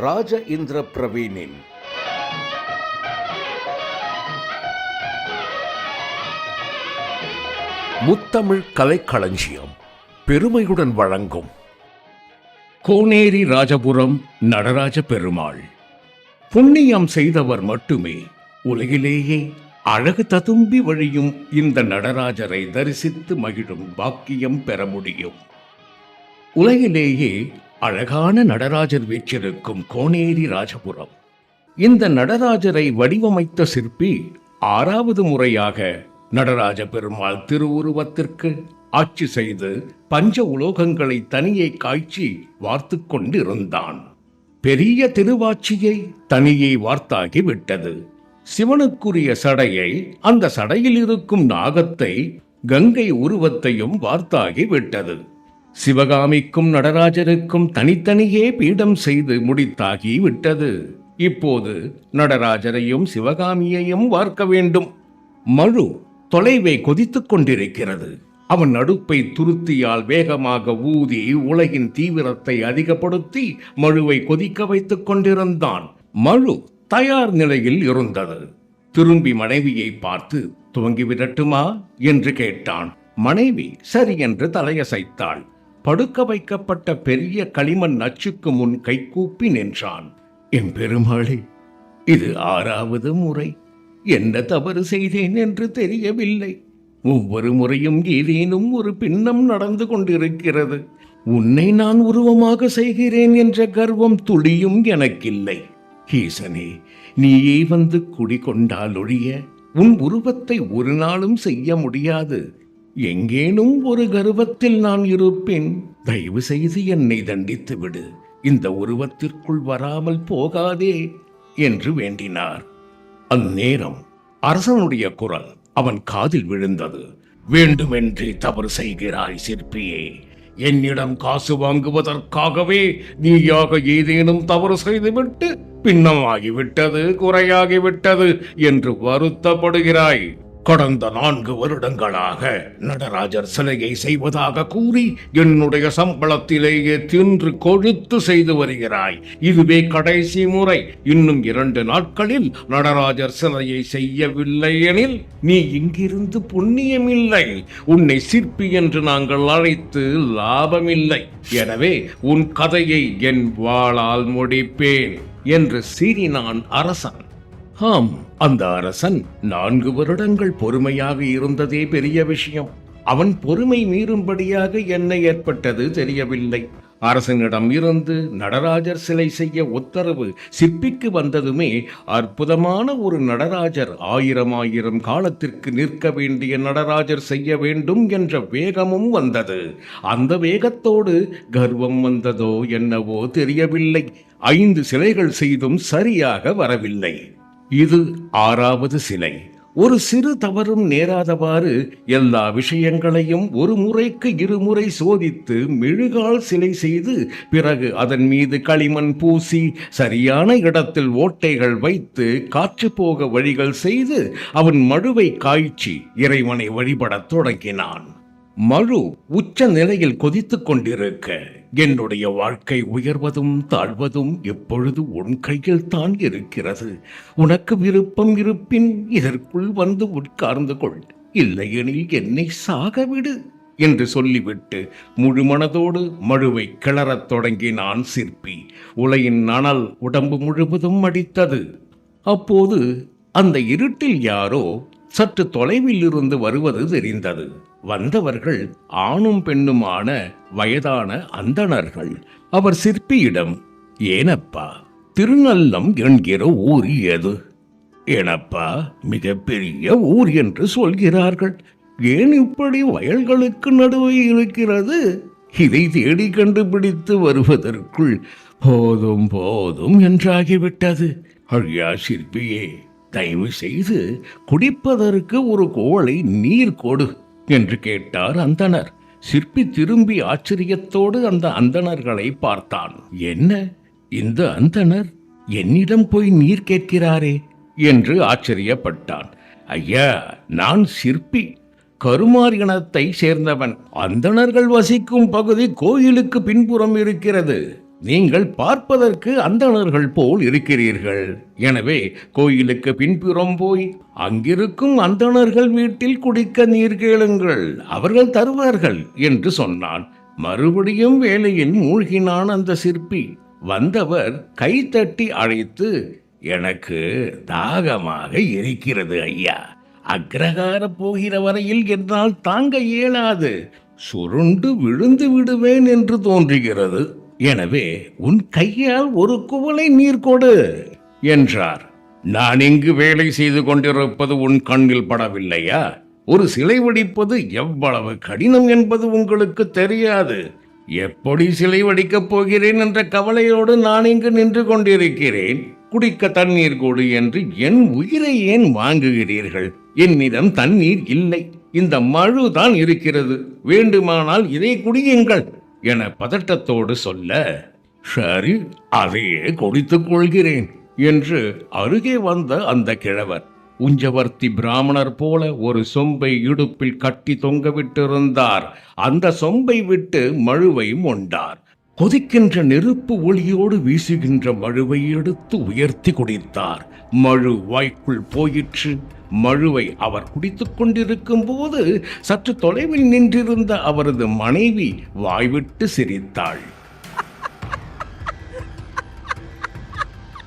ராஜ இந்திர பிரவீனின் முத்தமிழ் கலைக்களஞ்சியம் பெருமையுடன் வழங்கும். கோனேரி ராஜபுரம் நடராஜ பெருமாள். புண்ணியம் செய்தவர் மட்டுமே உலகிலேயே அழகு ததும்பி வழியும் இந்த நடராஜரை தரிசித்து மகிழும் பாக்கியம் பெற முடியும். உலகிலேயே அழகான நடராஜர் வீற்றிருக்கும் கோனேரி ராஜபுரம். இந்த நடராஜரை வடிவமைத்த சிற்பி ஆறாவது முறையாக நடராஜ பெருமாள் திருவுருவத்திற்கு ஆட்சி செய்து பஞ்ச உலோகங்களை தனியே காய்ச்சி வார்த்து கொண்டிருந்தான். பெரிய திருவாட்சியை தனியே வார்த்தாகி விட்டது. சிவனுக்குரிய சடையை அந்த சடையில் இருக்கும் நாகத்தை கங்கை உருவத்தையும் வார்த்தாகி விட்டது. சிவகாமிக்கும் நடராஜருக்கும் தனித்தனியே பீடம் செய்து முடித்தாகி விட்டது இப்போது நடராஜரையும் சிவகாமியையும் வார்க்க வேண்டும். மழு தொலைவை கொதித்துக் கொண்டிருக்கிறது. அவன் அடுப்பை துருத்தியால் வேகமாக ஊதி உலகின் தீவிரத்தை அதிகப்படுத்தி மழுவை கொதிக்க வைத்துக் கொண்டிருந்தான். மழு தயார் நிலையில் இருந்தது. திரும்பி மனைவியை பார்த்து துவங்கிவிடட்டுமா? என்று கேட்டான். மனைவி சரி என்று தலையசைத்தாள். படுக்க வைக்கப்பட்ட பெரிய களிமண் நச்சுக்கு முன் கைகூப்பி நின்றான். என் பெருமாளே இது ஆறாவது முறை. என்ன தவறு செய்தேன் என்று தெரியவில்லை. ஒவ்வொரு முறையும் ஏதேனும் ஒரு பின்னம் நடந்து கொண்டிருக்கிறது. உன்னை நான் உருவமாக செய்கிறேன் என்ற கர்வம் துளியும் எனக்கில்லை. ஈசனே நீயே வந்து குடிகொண்டால் ஒழிய உன் உருவத்தை ஒரு நாளும் செய்ய முடியாது. எங்கேனும் ஒரு கர்வத்தில் நான் இருப்பேன். தயவு செய்து என்னை தண்டித்து விடு. இந்த உருவத்திற்குள் வராமல் போகாதே என்று வேண்டினார். அந்நேரம் அரசனுடைய குரல் அவன் காதில் விழுந்தது. வேண்டுமென்றே தவறு செய்கிறாய் சிற்பியே. என்னிடம் காசு வாங்குவதற்காகவே நீயாக ஏதேனும் தவறு செய்துவிட்டு பின்னமாகிவிட்டது குறையாகிவிட்டது என்று வருத்தப்படுகிறாய். கடந்த நான்கு வருடங்களாக நடராஜர் சிலையை செய்வதாக கூறி என்னுடைய சம்பளத்திலேயே தின்று கொழுத்து செய்து வருகிறாய். இதுவே கடைசி முறை. இன்னும் இரண்டு நாட்களில் நடராஜர் சிலையை செய்யவில்லை எனில் நீ இங்கிருந்து புண்ணியமில்லை. உன்னை சிற்பி என்று நாங்கள் அழைத்து லாபமில்லை. எனவே உன் கதையை என் வாளால் முடிப்பேன் என்று சீறினான் அரசன். ஆம் அந்த அரசன் நான்கு வருடங்கள் பொறுமையாக இருந்ததே பெரிய விஷயம். அவன் பொறுமை மீறும்படியாக என்ன ஏற்பட்டது தெரியவில்லை. அரசனிடம் இருந்து நடராஜர் சிலை செய்ய உத்தரவு சிற்பிக்கு வந்ததுமே அற்புதமான ஒரு நடராஜர் ஆயிரம் ஆயிரம் காலத்திற்கு நிற்க வேண்டிய நடராஜர் செய்ய வேண்டும் என்ற வேகமும் வந்தது. அந்த வேகத்தோடு கர்வம் வந்ததோ என்னவோ தெரியவில்லை. ஐந்து சிலைகள் செய்தும் சரியாக வரவில்லை. இது ஆறாவது சிலை. ஒரு சிறு தவறும் நேராதவாறு எல்லா விஷயங்களையும் ஒரு முறைக்கு இருமுறை சோதித்து மெழுகால் சிலை செய்து பிறகு அதன் மீது களிமண் பூசி சரியான இடத்தில் ஓட்டைகள் வைத்து காற்று போக வழிகள் செய்து அவன் மழுவை காய்ச்சி இறைவனை வழிபடத் தொடங்கினான். மழு உச்ச நிலையில் கொதித்துக் கொண்டிருக்க. என்னுடைய வாழ்க்கை உயர்வதும் தாழ்வதும் எப்பொழுது உன் கையில் தான் இருக்கிறது? உனக்கு விருப்பம் இருப்பின் இதற்குள் வந்து உட்கார்ந்து கொள். இல்லையெனில் என்னை சாகவிடு என்று சொல்லிவிட்டு முழு மனதோடு மழுவை கிளறத் தொடங்கினான் சிற்பி. உலையின் அனல் உடம்பு முழுவதும் அடித்தது. அப்போது அந்த இருட்டில் யாரோ சற்று தொலைவில் இருந்து வருவது தெரிந்தது. வந்தவர்கள் ஆணும் பெண்ணுமான வயதான அந்தணர்கள். அவர் சிற்பியிடம் ஏனப்பா திருநல்லம் என்கிற ஊர் எது? எனப்பா மிகப்பெரிய ஊர் என்று சொல்கிறார்கள். ஏன் இப்படி வயல்களுக்கு நடுவே இருக்கிறது? இதை தேடி கண்டுபிடித்து வருவதற்குள் போதும் போதும் என்றாகிவிட்டது. ஐயா சிற்பியே தயவு செய்து குடிப்பதற்கு ஒரு கோவலை நீர் கொடு என்று கேட்டார் அந்தணர். சிற்பி திரும்பி ஆச்சரியத்தோடு அந்த அந்தணர்களை பார்த்தான். என்ன? இந்த அந்தணர் என்னிடம் போய் நீர் கேட்கிறாரே என்று ஆச்சரியப்பட்டான். ஐயா நான் சிற்பி கருமார் இனத்தை சேர்ந்தவன். அந்தணர்கள் வசிக்கும் பகுதி கோயிலுக்கு பின்புறம் இருக்கிறது. நீங்கள் பார்ப்பதற்கு அந்தணர்கள் போல் இருக்கிறீர்கள். எனவே கோயிலுக்கு பின்புறம் போய் அங்கிருக்கும் அந்தணர்கள் வீட்டில் குடிக்க நீர் கேளுங்கள் அவர்கள் தருவார்கள் என்று சொன்னான். மறுபடியும் வேலையில் மூழ்கினான் அந்த சிற்பி. வந்தவர் கைத்தட்டி அழைத்து எனக்கு தாகமாக இருக்கிறது ஐயா. அக்ரகார போகிற வரையில் என்னால் தாங்க இயலாது. சுருண்டு விழுந்து விடுவேன் என்று தோன்றுகிறது. எனவே உன் கையால் ஒரு குவளை நீர் கொடு என்றார். நான் இங்கு வேலை செய்து கொண்டிருப்பது உன் கண்ணில் படவில்லையா? ஒரு சிலை வடிப்பது எவ்வளவு கடினம் என்பது உங்களுக்கு தெரியாது. எப்படி சிலை வடிக்கப் போகிறேன் என்ற கவலையோடு நான் இங்கு நின்று கொண்டிருக்கிறேன். குடிக்க தண்ணீர் கொடு என்று என் உயிரை ஏன் வாங்குகிறீர்கள்? என்னிடம் தண்ணீர் இல்லை. இந்த மழு தான் இருக்கிறது. வேண்டுமானால் இதை குடியுங்கள். என பதட்டத்தோடு சொல்ல சரி அதையே குடித்துக் கொள்கிறேன் என்று அருகே வந்த அந்த கிழவர் உஞ்சவர்த்தி பிராமணர் போல ஒரு சொம்பை இடுப்பில் கட்டி தொங்கவிட்டிருந்தார். அந்த சொம்பை விட்டு மழுவை உண்டார் கொதிக்கின்ற நெருப்பு ஒளியோடு வீசுகின்ற மழுவை எடுத்து உயர்த்தி குடித்தார். மழு வாய்க்குள் போயிற்று. மழுவை அவர் குடித்துக் கொண்டிருக்கும் போது சற்று தொலைவில் நின்றிருந்த அவரது மனைவி வாய்விட்டு சிரித்தாள்.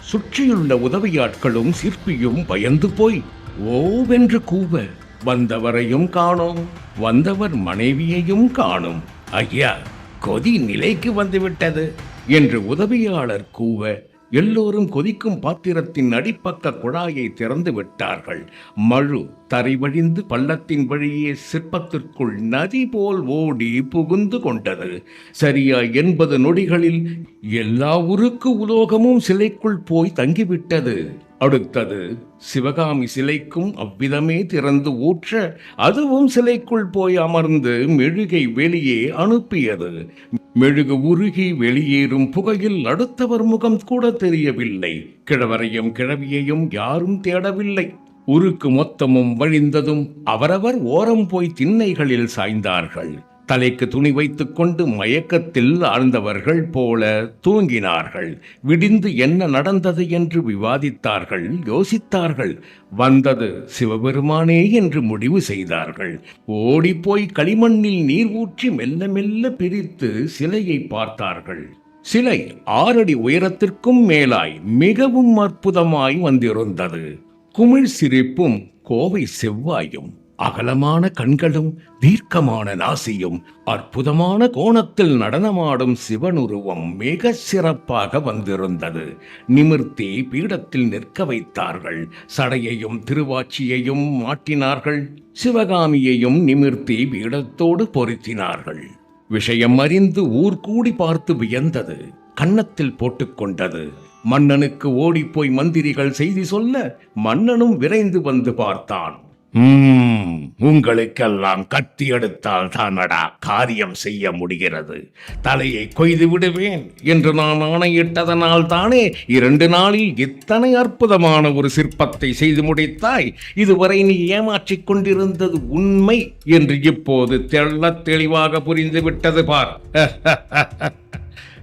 சுற்றியுள்ள உதவியாட்களும் சிற்பியும் பயந்து போய் ஓவென்று கூவ வந்தவரையும் காணோம். வந்தவர் மனைவியையும் காணும். ஐயா கொதி நிலைக்கு வந்துவிட்டது என்று உதவியாளர் கூவ எல்லோரும் கொதிக்கும் பாத்திரத்தின் அடிப்பக்க குழாயை திறந்து விட்டார்கள். மழு தரைவழிந்து பள்ளத்தின் வழியே சிற்பத்திற்குள் நதி போல் ஓடி புகுந்து கொண்டது. சரியா எண்பது நொடிகளில் எல்லா உருக்கு உலோகமும் சிலைக்குள் போய் தங்கிவிட்டது. அடுத்தது சிவகாமி சிலைக்கும் அவ்விதமே திறந்து ஊற்ற அதுவும் சிலைக்குள் போய் அமர்ந்து மெழுகை வெளியே அனுப்பியது. மெழுகு உருகி வெளியேறும் புகையில் அடுத்தவர் முகம் கூட தெரியவில்லை. கிழவரையும் கிழவியையும் யாரும் தேடவில்லை. உருக்கு மொத்தமும் வழிந்ததும் அவரவர் ஓரம் போய் திண்ணைகளில் சாய்ந்தார்கள். தலைக்கு துணி வைத்துக்கொண்டு மயக்கத்தில் ஆழ்ந்தவர்கள் போல தூங்கினார்கள். விடிந்து என்ன நடந்தது என்று விவாதித்தார்கள் யோசித்தார்கள். வந்தது சிவபெருமானே என்று முடிவு செய்தார்கள். ஓடிப்போய் களிமண்ணில் நீர் ஊற்றி மெல்ல மெல்ல பிரித்து சிலையை பார்த்தார்கள். சிலை ஆறடி உயரத்திற்கும் மேலாய் மிகவும் அற்புதமாய் வந்திருந்தது. குமிழ் சிரிப்பும் கோவை செவ்வாயும் அகலமான கண்களும் தீர்க்கமான நாசியும் அற்புதமான கோணத்தில் நடனமாடும் சிவனுருவம் மிக சிறப்பாக வந்திருந்தது. நிமிர்த்தி பீடத்தில் நிற்க வைத்தார்கள். சடையையும் திருவாச்சியையும் மாட்டினார்கள் சிவகாமியையும் நிமிர்த்தி பீடத்தோடு பொருத்தினார்கள். விஷயம் அறிந்து ஊர் கூடி பார்த்து வியந்தது. கன்னத்தில் போட்டுக்கொண்டது மன்னனுக்கு ஓடிப்போய் மந்திரிகள் செய்தி சொல்ல மன்னனும் விரைந்து வந்து பார்த்தான். உங்களுக்கெல்லாம் கத்தி எடுத்தால் தானடா காரியம் செய்ய முடிகிறது. தலையை கொய்து விடுவேன் என்று நான் ஆணையிட்டதனால் தானே இரண்டு நாளில் இத்தனை அற்புதமான ஒரு சிற்பத்தை செய்து முடித்தாய். இதுவரை நீ ஏமாற்றிக் கொண்டிருந்தது உண்மை என்று இப்போது தெள்ளத் தெளிவாக புரிந்து விட்டது பார்.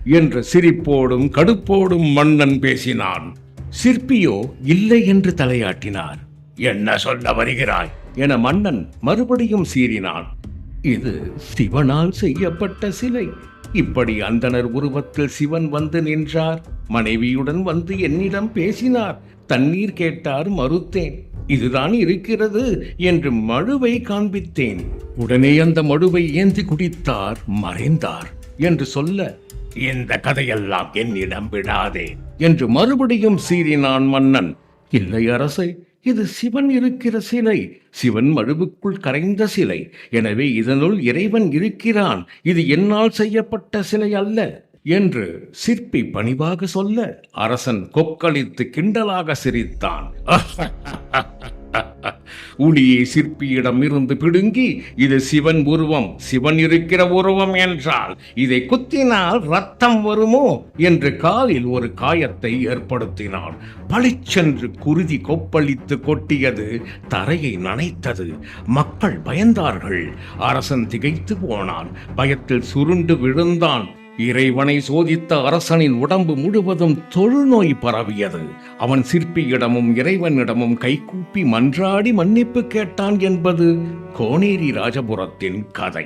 என்று சிரிப்போடும் கடுப்போடும் மன்னன் பேசினான். சிற்பியோ இல்லை என்று தலையாட்டினார். என்ன சொல்ல வருகிறாய்? என மன்னன் மறுபடியும் சீறினான். இது சிவனால் செய்யப்பட்ட சிலை. இப்படி அந்தணர் உருவத்தில் சிவன் வந்து நின்றார். மனைவியுடன் வந்து என்னிடம் பேசினார். தண்ணீர் கேட்டார் மறுத்தேன். இதுதான் இருக்கிறது என்று மழுவை காண்பித்தேன். உடனே அந்த மழுவை ஏந்தி குடித்தார் மறைந்தார் என்று சொல்ல இந்த கதையெல்லாம் என்னிடம் விடாதே. என்று மறுபடியும் சீறினான் மன்னன். இல்லை அரசே இது சிவன் இருக்கிற சிலை. சிவன் மழுவுக்குள் கரைந்த சிலை. எனவே இதனுள் இறைவன் இருக்கிறான். இது என்னால் செய்யப்பட்ட சிலை அல்ல என்று சிற்பி பணிவாக சொல்ல அரசன் கொக்களித்து கிண்டலாக சிரித்தான். உளியை சிற்பியிடம் இருந்து பிடுங்கி இது சிவன் உருவம் சிவன் இருக்கிற உருவம் என்றால் இதை குத்தினால் ரத்தம் வருமோ? என்று காலில் ஒரு காயத்தை ஏற்படுத்தினான் பளிச்சென்று குருதி கொப்பளித்து கொட்டியது தரையை நனைத்தது. மக்கள் பயந்தார்கள். அரசன் திகைத்து போனான். பயத்தில் சுருண்டு விழுந்தான். இறைவனை சோதித்த அரசனின் உடம்பு முழுவதும் தொழுநோய் பரவியது. அவன் சிற்பியிடமும் இறைவனிடமும் கைகூப்பி மன்றாடி மன்னிப்பு கேட்டான் என்பது கோனேரி ராஜபுரத்தின் கதை.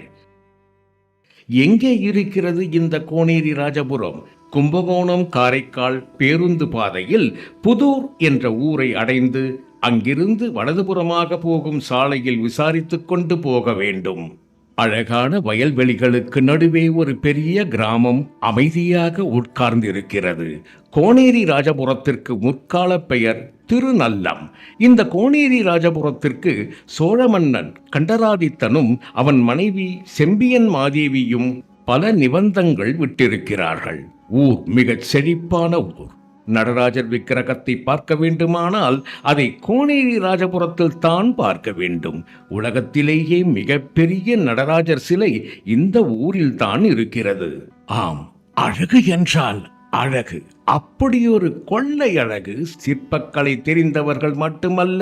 எங்கே இருக்கிறது இந்த கோனேரி ராஜபுரம்? கும்பகோணம் காரைக்கால் பேருந்து பாதையில் புதூர் என்ற ஊரை அடைந்து அங்கிருந்து வலதுபுறமாக போகும் சாலையில் விசாரித்துக் கொண்டு போக வேண்டும். அழகான வயல்வெளிகளுக்கு நடுவே ஒரு பெரிய கிராமம் அமைதியாக உட்கார்ந்திருக்கிறது. கோனேரி ராஜபுரத்திற்கு முற்கால பெயர் திருநல்லம். இந்த கோனேரி ராஜபுரத்திற்கு சோழ மன்னன் கண்டராதித்தனும் அவன் மனைவி செம்பியன் மாதேவியும் பல நிபந்தங்கள் விட்டிருக்கிறார்கள். ஊர் மிகச் செழிப்பான ஊர். நடராஜர் விக்கிரகத்தை பார்க்க வேண்டுமானால் அதை கோனேரி ராஜபுரத்தில் தான் பார்க்க வேண்டும். உலகத்திலேயே மிகப்பெரிய நடராஜர் சிலை இந்த ஊரில் தான் இருக்கிறது. ஆம் அழகு என்றால் அழகு. அப்படி ஒரு கொள்ளை அழகு சிற்பக்கலை தெரிந்தவர்கள் மட்டுமல்ல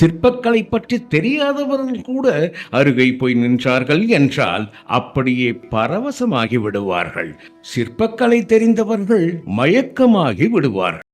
சிற்பக்கலை பற்றி தெரியாதவர்கள் கூட அருகை போய் நின்றார்கள் என்றால் அப்படியே பரவசமாகி விடுவார்கள். சிற்பக்கலை தெரிந்தவர்கள் மயக்கமாகி விடுவார்கள்.